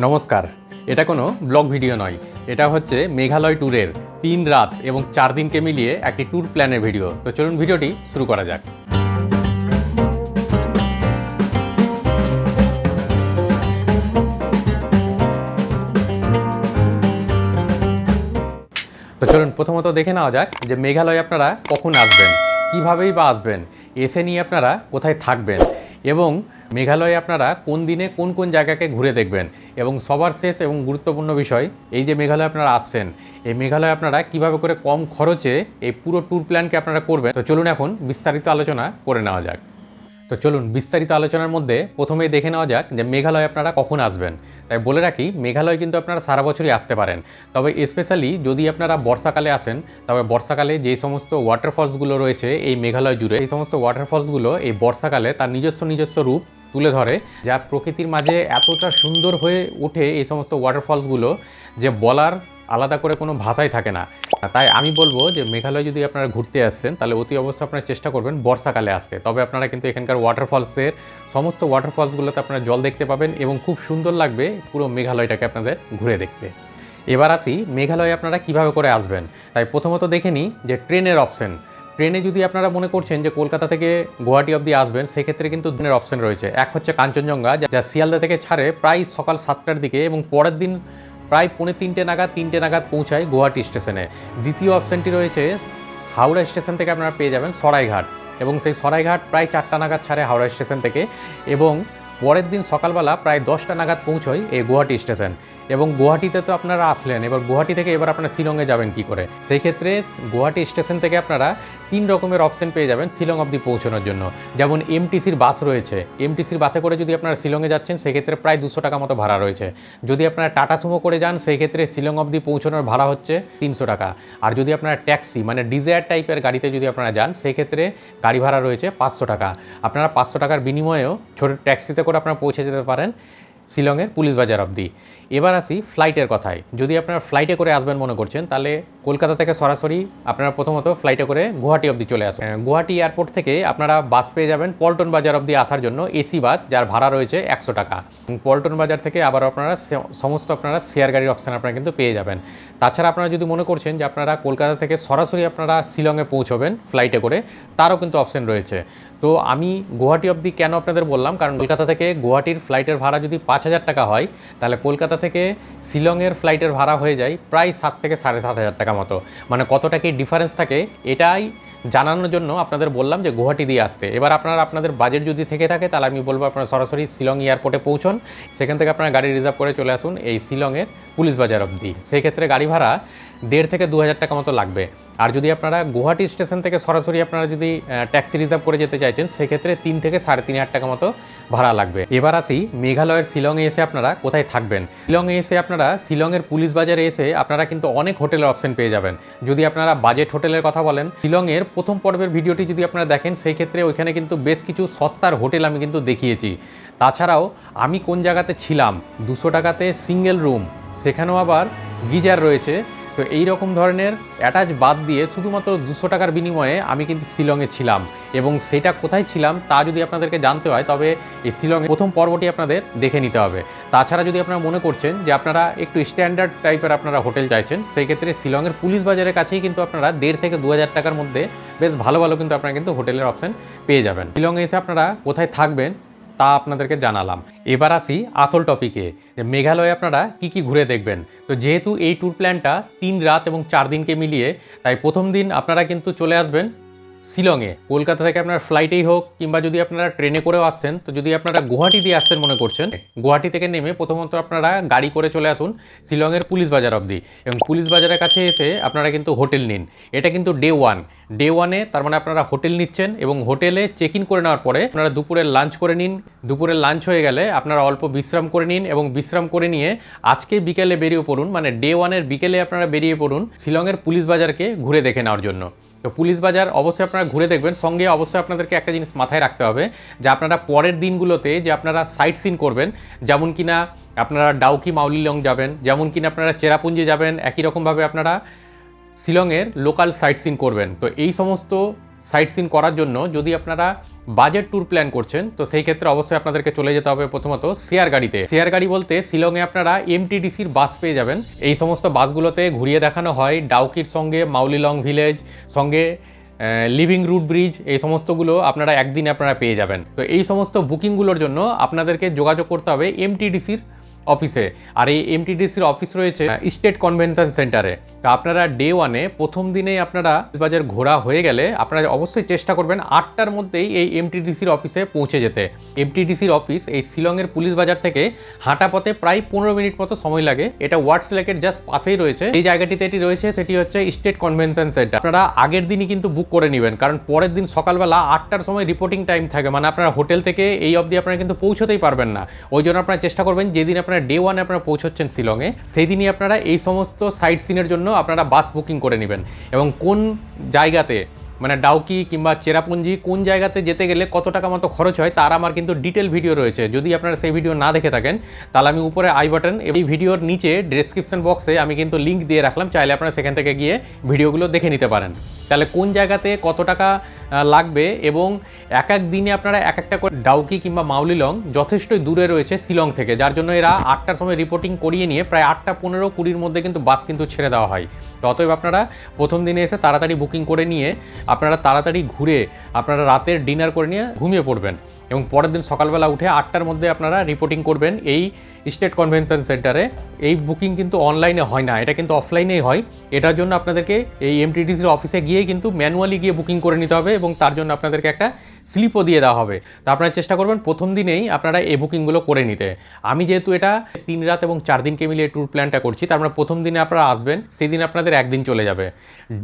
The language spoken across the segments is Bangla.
নমস্কার। এটা কোনো ব্লগ ভিডিও নয়। এটা হচ্ছে মেঘালয় ট্যুরের তিন রাত এবং চার দিনকে মিলিয়ে একটি ট্যুর প্ল্যানের ভিডিও। তো চলুন ভিডিওটি শুরু করা যাক। তো চলুন প্রথমত দেখে নেওয়া যাক যে মেঘালয় আপনারা কখন আসবেন, কীভাবেই বা আসবেন, এসে নিয়ে আপনারা কোথায় থাকবেন এবং মেঘালয়ে আপনারা কোন দিনে কোন কোন জায়গাকে ঘুরে দেখবেন? এবং সবার শেষ এবং গুরুত্বপূর্ণ বিষয়, এই যে মেঘালয় আপনারা আসছেন, এই মেঘালয় আপনারা কীভাবে করে কম খরচে এই পুরো ট্যুর প্ল্যানকে আপনারা করবেন? তো চলুন এখন বিস্তারিত আলোচনা করে নেওয়া যাক। তো চলুন বিস্তারিত আলোচনার মধ্যে প্রথমেই দেখে নেওয়া যাক যে মেঘালয় আপনারা কখন আসবেন। তাই বলে রাখি, মেঘালয় কিন্তু আপনারা সারা বছরই আসতে পারেন। তবে স্পেশালি যদি আপনারা বর্ষাকালে আসেন, তবে বর্ষাকালে যে সমস্ত ওয়াটারফলসগুলো রয়েছে এই মেঘালয় জুড়ে, এই সমস্ত ওয়াটারফলসগুলো এই বর্ষাকালে তার নিজস্ব নিজস্ব রূপ তুলে ধরে, যা প্রকৃতির মাঝে এতটা সুন্দর হয়ে ওঠে এই সমস্ত ওয়াটারফলসগুলো যে বলার আলাদা করে কোনো ভাষাই থাকে না। তাই আমি বলব যে মেঘালয় যদি আপনারা ঘুরতে আসছেন, তাহলে অতি অবশ্যই আপনারা চেষ্টা করবেন বর্ষাকালে আসতে। তবে আপনারা কিন্তু এখানকার ওয়াটারফলসের সমস্ত ওয়াটারফলসগুলোতে আপনারা জল দেখতে পাবেন এবং খুব সুন্দর লাগবে পুরো মেঘালয়টাকে আপনাদের ঘুরে দেখতে। এবার আসি, মেঘালয়ে আপনারা কীভাবে করে আসবেন? তাই প্রথমত দেখে নিই যে ট্রেনের অপশন। ট্রেনে যদি আপনারা মনে করছেন যে কলকাতা থেকে গুয়াহাটি অবধি আসবেন, সেক্ষেত্রে কিন্তু দিনের অপশন রয়েছে। এক হচ্ছে কাঞ্চনজঙ্ঘা, যা- শিয়ালদা থেকে ছাড়ে প্রায় সকাল সাতটার দিকে এবং পরের দিন প্রায় পৌনে তিনটে নাগাদ তিনটে নাগাদ পৌঁছায় গুয়াহাটি স্টেশনে। দ্বিতীয় অপশনটি রয়েছে, হাওড়া স্টেশন থেকে আপনারা পেয়ে যাবেন সরাইঘাট এবং সেই সরাইঘাট প্রায় চারটা নাগাদ ছাড়ে হাওড়া স্টেশন থেকে এবং পরের দিন সকালবেলা প্রায় দশটা নাগাদ পৌঁছয় এই গুয়াহাটি স্টেশন। এবং গুয়াহাটিতে তো আপনারা আসলেন, এবার গুয়াহাটি থেকে এবার আপনারা শিলংয়ে যাবেন কি করে? সেই ক্ষেত্রে গুয়াহাটি স্টেশন থেকে আপনারা তিন রকমের অপশন পেয়ে যাবেন শিলং অবধি পৌঁছানোর জন্য। যেমন এমটিসির বাস রয়েছে, এমটিসির বাসে করে যদি আপনারা শিলংয়ে যাচ্ছেন সেক্ষেত্রে প্রায় দুশো টাকা মতো ভাড়া রয়েছে। যদি আপনারা টাটা সুমো করে যান, সেই ক্ষেত্রে শিলং অবধি পৌঁছানোর ভাড়া হচ্ছে তিনশো টাকা। আর যদি আপনারা ট্যাক্সি মানে ডিজায়ার টাইপের গাড়িতে যদি আপনারা যান, সেই ক্ষেত্রে গাড়ি ভাড়া রয়েছে পাঁচশো টাকা। আপনারা পাঁচশো টাকার বিনিময়েও ছোটো ট্যাক্সিতে করে আপনারা পৌঁছে যেতে পারেন। শিলংয়ের পুলিশ বাজার অবধি। এবার আসি ফ্লাইটের কথায়। যদি আপনারা ফ্লাইটে করে আসবেন মনে করছেন, তাহলে কলকাতা থেকে সরাসরি আপনারা প্রথমত ফ্লাইটে করে গুয়াহাটি অবধি চলে আসবেন। গুয়াহাটি এয়ারপোর্ট থেকে আপনারা বাস পেয়ে যাবেন পল্টন বাজার অবধি আসার জন্য এসি বাস যার ভাড়া রয়েছে একশো টাকা। পল্টন বাজার থেকে আবার আপনারা সমস্ত আপনারা শেয়ার গাড়ির অপশান আপনারা কিন্তু পেয়ে যাবেন। তাছাড়া আপনারা যদি মনে করছেন যে আপনারা কলকাতা থেকে সরাসরি আপনারা শিলংয়ে পৌঁছবেন ফ্লাইটে করে, তারও কিন্তু অপশন রয়েছে। তো আমি গুয়াহাটি অবধি কেন আপনাদের বললাম? কারণ কলকাতা থেকে গুয়াহাটির ফ্লাইটের ভাড়া যদি পাঁচ হাজার টাকা হয়, তাহলে কলকাতা থেকে শিলংয়ের ফ্লাইটের ভাড়া হয়ে যায় প্রায় সাত থেকে সাড়ে সাত হাজার টাকা মতো। মানে কতটা কি ডিফারেন্স থাকে, এটাই জানানোর জন্য আপনাদের বললাম যে গুয়াহাটি দিয়ে আসতে। এবার আপনারা, আপনাদের বাজেট যদি থেকে থাকে, তাহলে আমি বলব আপনারা সরাসরি শিলং এয়ারপোর্টে পৌঁছন। সেখান থেকে আপনারা গাড়ি রিজার্ভ করে চলে আসুন এই শিলংয়ের পুলিশ বাজার অবধি। সেই ক্ষেত্রে গাড়ি ভাড়া দেড় থেকে দু হাজার টাকা মতো লাগবে। আর যদি আপনারা গুয়াহাটি স্টেশন থেকে সরাসরি আপনারা যদি ট্যাক্সি রিজার্ভ করে যেতে চাইছেন, সেক্ষেত্রে তিন থেকে সাড়ে তিন হাজার টাকা মতো ভাড়া লাগবে। এবার আসি মেঘালয়ের শিলংয়ে এসে আপনারা কোথায় থাকবেন? শিলংয়ে এসে আপনারা শিলংয়ের পুলিশ বাজারে এসে আপনারা কিন্তু অনেক হোটেলের অপশন পেয়ে যাবেন। যদি আপনারা বাজেট হোটেলের কথা বলেন, শিলংয়ের প্রথম পর্বের ভিডিওটি যদি আপনারা দেখেন সেই ক্ষেত্রে ওইখানে কিন্তু বেশ কিছু সস্তার হোটেল আমি কিন্তু দেখিয়েছি। তাছাড়াও আমি কোন জায়গাতে ছিলাম? দুশো টাকাতে সিঙ্গেল রুম, সেখানেও আবার গিজার রয়েছে। তো এই রকম ধরনের অ্যাটাচ বাদ দিয়ে শুধুমাত্র দুশো টাকার বিনিময়ে আমি কিন্তু শিলংয়ে ছিলাম। এবং সেটা কোথায় ছিলাম তা যদি আপনাদেরকে জানতে হয়, তবে এই শিলংয়ে প্রথম পর্বটি আপনাদের দেখে নিতে হবে। তাছাড়া যদি আপনারা মনে করছেন যে আপনারা একটু স্ট্যান্ডার্ড টাইপের আপনারা হোটেল চাইছেন, সেই ক্ষেত্রে শিলংয়ের পুলিশ বাজারের কাছেই কিন্তু আপনারা দেড় থেকে দু হাজার টাকার মধ্যে বেশ ভালো ভালো কিন্তু আপনারা কিন্তু হোটেলের অপশন পেয়ে যাবেন। শিলংয়ে এসে আপনারা কোথায় থাকবেন তা আপনাদেরকে জানালাম। এবার আসি আসল টপিকে যে মেঘালয়ে আপনারা কি কি ঘুরে দেখবেন? তো যেহেতু এই ট্যুর প্ল্যানটা তিন রাত এবং চার দিনকে মিলিয়ে, তাই প্রথম দিন আপনারা কিন্তু চলে আসবেন শিলংয়ে। কলকাতা থেকে আপনার ফ্লাইটেই হোক কিংবা যদি আপনারা ট্রেনে করেও আসছেন, তো যদি আপনারা গুয়াহাটি দিয়ে আসছেন মনে করছেন, গুয়াহাটি থেকে নেমে প্রথমত আপনারা গাড়ি করে চলে আসুন শিলংয়ের পুলিশ বাজার অবধি। এবং পুলিশ বাজারের কাছে এসে আপনারা কিন্তু হোটেল নিন। এটা কিন্তু ডে ওয়ান ডে ওয়ানে তার মানে আপনারা হোটেল নিচ্ছেন এবং হোটেলে চেক ইন করে নেওয়ার পরে আপনারা দুপুরের লাঞ্চ করে নিন। দুপুরের লাঞ্চ হয়ে গেলে আপনারা অল্প বিশ্রাম করে নিন এবং বিশ্রাম করে নিয়ে আজকে বিকেলে বেরিয়ে পড়ুন মানে ডে ওয়ানের বিকেলে আপনারা বেরিয়ে পড়ুন শিলংয়ের পুলিশ বাজারকে ঘুরে দেখে নেওয়ার জন্য। তো পুলিশ বাজার অবশ্যই আপনারা ঘুরে দেখবেন। সঙ্গে অবশ্যই আপনাদেরকে একটা জিনিস মাথায় রাখতে হবে, যে আপনারা পরের দিনগুলোতে যে আপনারা সাইট সিন করবেন, যেমন কি না আপনারা ডাউকি মাউলিলং যাবেন, যেমন কি না আপনারা চেরাপুঞ্জি যাবেন, একই রকমভাবে আপনারা শিলংয়ের লোকাল সাইট সিন করবেন। তো এই সমস্ত সাইট সিন করার জন্য যদি আপনারা বাজেট ট্যুর প্ল্যান করছেন, তো সেই ক্ষেত্রে অবশ্যই আপনাদেরকে চলে যেতে হবে প্রথমত শেয়ার গাড়িতে। শেয়ার গাড়ি বলতে শিলংয়ে আপনারা এমটিডিসির বাস পেয়ে যাবেন। এই সমস্ত বাসগুলোতে ঘুরিয়ে দেখানো হয় ডাউকির সঙ্গে, মাউলিলং ভিলেজ, সঙ্গে লিভিং রুট ব্রিজ, এই সমস্তগুলো আপনারা একদিনে আপনারা পেয়ে যাবেন। তো এই সমস্ত বুকিংগুলোর জন্য আপনাদেরকে যোগাযোগ করতে হবে এমটিডিসির অফিসে আর এই এমটিডিসির অফিস রয়েছে স্টেট কনভেনশন সেন্টারে তো আপনারা ডে ওয়ানে প্রথম দিনেই আপনারা বাজার ঘোরা হয়ে গেলে আপনারা অবশ্যই চেষ্টা করবেন আটটার মধ্যেই এই এমটিডিসির অফিসে পৌঁছে যেতে। এমটিডিসির অফিস এই শিলংয়ের পুলিশ বাজার থেকে হাঁটা পথে প্রায় পনেরো মিনিট মতো সময় লাগে। এটা ওয়ার্ডস লেকের জাস্ট পাশেই রয়েছে। এই জায়গাটিতে এটি রয়েছে, সেটি হচ্ছে স্টেট কনভেনশন সেন্টার আপনারা আগের দিনই কিন্তু বুক করে নেবেন, কারণ পরের দিন সকালবেলা আটটার সময় রিপোর্টিং টাইম থাকে। মানে আপনারা হোটেল থেকে এই অবধি আপনারা কিন্তু পৌঁছতেই পারবেন না। ওই জন্য আপনারা চেষ্টা করবেন যেদিন আপনারা ডে ওয়ানে আপনারা পৌঁছচ্ছেন শিলংয়ে, সেই দিনই আপনারা এই সমস্ত সাইট সিনের জন্য আপনারা বাস বুকিং করে নেবেন। এবং কোন জায়গাতে মানে ডাউকি কিংবা চেরাপুঞ্জি কোন জায়গাতে যেতে গেলে কত টাকা মতো খরচ হয় তার আমার কিন্তু ডিটেল ভিডিও রয়েছে। যদি আপনারা সেই ভিডিও না দেখে থাকেন, তাহলে আমি উপরে আই বাটন এই ভিডিওর নিচে ডেসক্রিপশন বক্সে আমি কিন্তু লিঙ্ক দিয়ে রাখলাম। চাইলে আপনারা সেখান থেকে গিয়ে ভিডিওগুলো দেখে নিতে পারেন। তাহলে কোন জায়গাতে কত টাকা লাগবে এবং এক এক দিনে আপনারা এক একটা করে ডাউকি কিংবা মাউলিলং যথেষ্টই দূরে রয়েছে শিলং থেকে, যার জন্য এরা আটটার সময় রিপোর্টিং করিয়ে নিয়ে প্রায় আটটা পনেরো কুড়ির মধ্যে কিন্তু বাস কিন্তু ছেড়ে দেওয়া হয়। অতএব আপনারা প্রথম দিনে এসে তাড়াতাড়ি বুকিং করে নিয়ে আপনারা তাড়াতাড়ি ঘুরে আপনারা রাতের ডিনার করে নিয়ে ঘুমিয়ে পড়বেন এবং পরের দিন সকালবেলা উঠে আটটার মধ্যে আপনারা রিপোর্টিং করবেন এই স্টেট কনভেনশন সেন্টারে এই বুকিং কিন্তু অনলাইনে হয় না, এটা কিন্তু অফলাইনেই হয়। এটার জন্য আপনাদেরকে এই এমটিডিসির অফিসে গিয়ে কিন্তু ম্যানুয়ালি গিয়ে বুকিং করে নিতে হবে এবং তার জন্য আপনাদেরকে একটা স্লিপও দিয়ে দেওয়া হবে। তো আপনারা চেষ্টা করবেন প্রথম দিনেই আপনারা এই বুকিংগুলো করে নিতে। আমি যেহেতু এটা তিন রাত এবং চার দিনকে মিলিয়ে ট্যুর প্ল্যানটা করছি, তার মানে প্রথম দিনে আপনারা আসবেন, সেদিন আপনাদের একদিন চলে যাবে।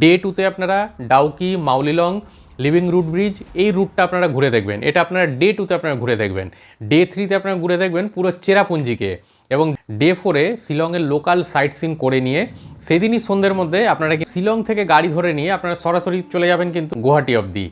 ডে টুতে আপনারা Dawki Mawlynnong living root bridge এই রুটটা আপনারা ঘুরে দেখবেন। এটা আপনারা ডে টুতে আপনারা ঘুরে দেখবেন। ডে থ্রিতে আপনারা ঘুরে দেখবেন পুরো চেরাপুঞ্জিকে এবং ডে ফোরে শিলংয়ের লোকাল সাইট সিন করে নিয়ে, সেদিনই সন্ধ্যের মধ্যে আপনারা শিলং থেকে গাড়ি ধরে নিয়ে আপনারা সরাসরি চলে যাবেন কিন্তু গুয়াহাটি অবধি।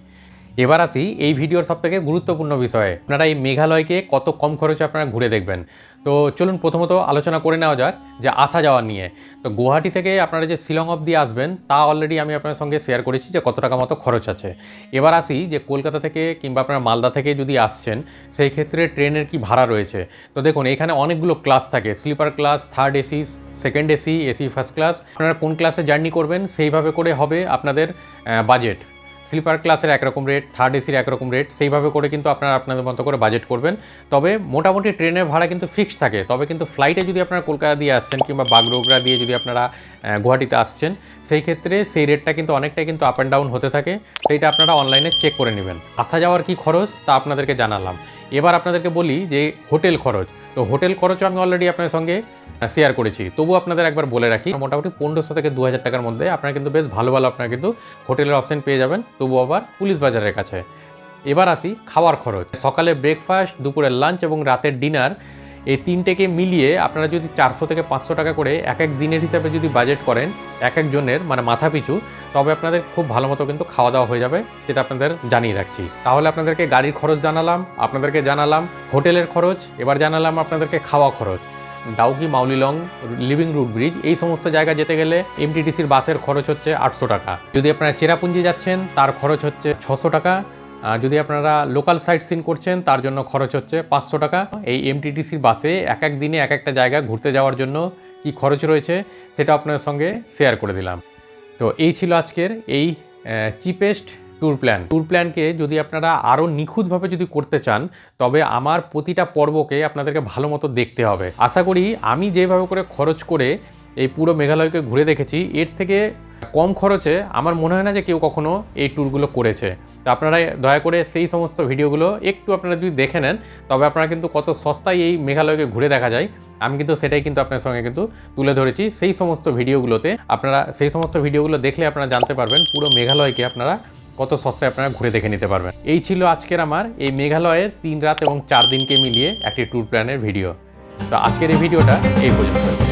এবার আসি এই ভিডিওর সব থেকে গুরুত্বপূর্ণ বিষয়ে। আপনারা এই মেঘালয়কে কত কম খরচে আপনারা ঘুরে দেখবেন। তো চলুন প্রথমত আলোচনা করে নেওয়া যাক যে আসা যাওয়া নিয়ে। তো গুয়াহাটি থেকে আপনারা যে শিলং অবধি আসবেন, তা অলরেডি আমি আপনার সঙ্গে শেয়ার করেছি যে কত টাকা মতো খরচ আছে। এবার আসি যে কলকাতা থেকে কিংবা আপনার মালদা থেকে যদি আসছেন, সেই ক্ষেত্রে ট্রেনের কি ভাড়া রয়েছে? তো দেখুন, এখানে অনেকগুলো ক্লাস থাকে। Sleeper class third AC second AC AC first class আপনারা কোন ক্লাসে জার্নি করবেন, সেইভাবে করে হবে আপনাদের বাজেট স্লিপার ক্লাসের একরকম রেট থার্ড এসির একরকম রেট সেইভাবে করে কিন্তু আপনারা আপনাদের মতো করে বাজেট করবেন। তবে মোটামুটি ট্রেনের ভাড়া কিন্তু ফিক্সড থাকে। তবে কিন্তু ফ্লাইটে যদি আপনারা কলকাতা দিয়ে আসছেন কিংবা বাগডোগরা দিয়ে যদি আপনারা গুয়াহাটিতে আসছেন, সেই ক্ষেত্রে সেই রেটটা কিন্তু অনেকটাই কিন্তু আপ অ্যান্ড ডাউন হতে থাকে। সেইটা আপনারা অনলাইনে চেক করে নেবেন। আসা যাওয়ার কি খরচ তা আপনাদেরকে জানালাম। এবার আপনাদেরকে বলি যে হোটেল খরচ। তো হোটেল খরচও আমি অলরেডি আপনার সঙ্গে শেয়ার করেছি। তবু আপনাদের একবার বলে রাখি, মোটামুটি পনেরোশো থেকে দু হাজার টাকার মধ্যে আপনারা কিন্তু বেশ ভালো ভালো আপনারা কিন্তু হোটেলের অপশন পেয়ে যাবেন তবু আবার পুলিশ বাজারের কাছে। এবার আসি খাওয়ার খরচ। সকালে ব্রেকফাস্ট দুপুরের লাঞ্চ এবং রাতের ডিনার এই তিনটেকে মিলিয়ে আপনারা যদি চারশো থেকে পাঁচশো টাকা করে এক এক দিনের হিসাবে যদি বাজেট করেন এক একজনের মানে মাথা পিছু তবে আপনাদের খুব ভালো মতো কিন্তু খাওয়া দাওয়া হয়ে যাবে, সেটা আপনাদের জানিয়ে রাখছি। তাহলে আপনাদেরকে গাড়ির খরচ জানালাম, আপনাদেরকে জানালাম হোটেলের খরচ, এবার জানালাম আপনাদেরকে খাওয়া খরচ। Dawki, Mawlynnong, living root bridge, এই সমস্ত জায়গা যেতে গেলে এমটিটিসির বাসের খরচ হচ্ছে আটশো টাকা। যদি আপনারা চেরাপুঞ্জি যাচ্ছেন, তার খরচ হচ্ছে ছশো টাকা। যদি আপনারা লোকাল সাইট সিন করছেন, তার জন্য খরচ হচ্ছে পাঁচশো টাকা। এই এমটিটিসির বাসে এক এক দিনে এক একটা জায়গা ঘুরতে যাওয়ার জন্য কি খরচ রয়েছে, সেটা আপনার সঙ্গে শেয়ার করে দিলাম। তো এই ছিল আজকের এই চিপেস্ট ট্যুর প্ল্যান ট্যুর প্ল্যানকে যদি আপনারা আরও নিখুঁতভাবে যদি করতে চান, তবে আমার প্রতিটা পর্বকে আপনাদেরকে ভালো মতো দেখতে হবে। আশা করি আমি যেভাবে করে খরচ করে এই পুরো মেঘালয়কে ঘুরে দেখেছি, এর থেকে কম খরচে আমার মনে হয় না যে কেউ কখনো এই ট্যুরগুলো করেছে। তো আপনারা দয়া করে সেই সমস্ত ভিডিওগুলো একটু আপনারা যদি দেখে নেন, তবে আপনারা কিন্তু কত সস্তায় এই মেঘালয়কে ঘুরে দেখা যায়। আমি কিন্তু সেটাই কিন্তু আপনার সঙ্গে কিন্তু তুলে ধরেছি। সেই সমস্ত ভিডিওগুলোতে আপনারা, সেই সমস্ত ভিডিওগুলো দেখলে আপনারা জানতে পারবেন পুরো মেঘালয়কে আপনারা কত সস্তায় আপনারা ঘুরে দেখে নিতে পারবেন। এই ছিল আজকের আমার, এই মেঘালয়ের তিন রাত এবং চার দিনকে মিলিয়ে একটি ট্যুর প্ল্যানের ভিডিও তো আজকের এই ভিডিওটা এই পর্যন্ত